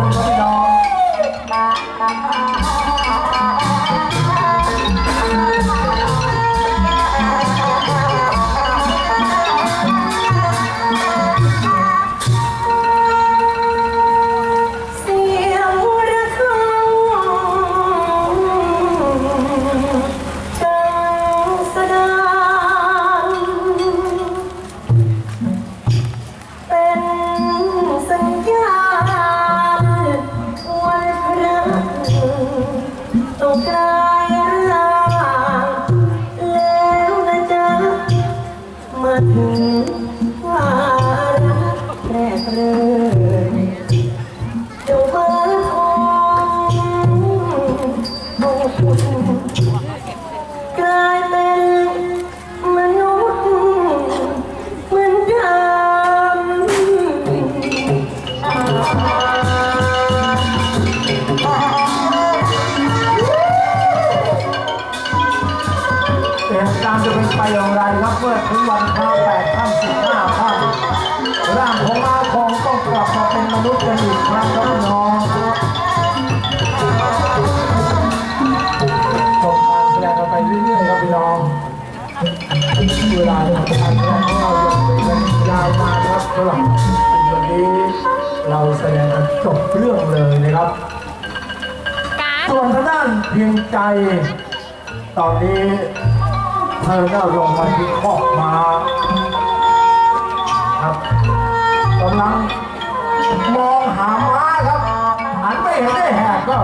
มี กลายร่างแล้วนะจ๊ะมาถึงวารแรกเริ่เจ้าบอร์กกลายเป็นมนุษย์มือนเดิม เหตุการณ์จะเป็นไปอย่างไรครับเมื่อถึงวันข้าแปดค่ำสิบห้าค่ำร่างของอาคองต้องกลับมาเป็นมนุษย์กันอีกครั้งครับพี่น้องชมการแสดงกันไปเรื่อยๆครับพี่น้องเวลาของการแสดงของเรายังเป็นยาวนานครับสำหรับวันนี้เราแสดงกันจบเรื่องเลยนะครับส่วนทางด้านเพียงใจตอนนี้ เธอได้ลงมาที่คอกมาครับกำลังมองหาม้าครับหันไปเห็นได้แหกก็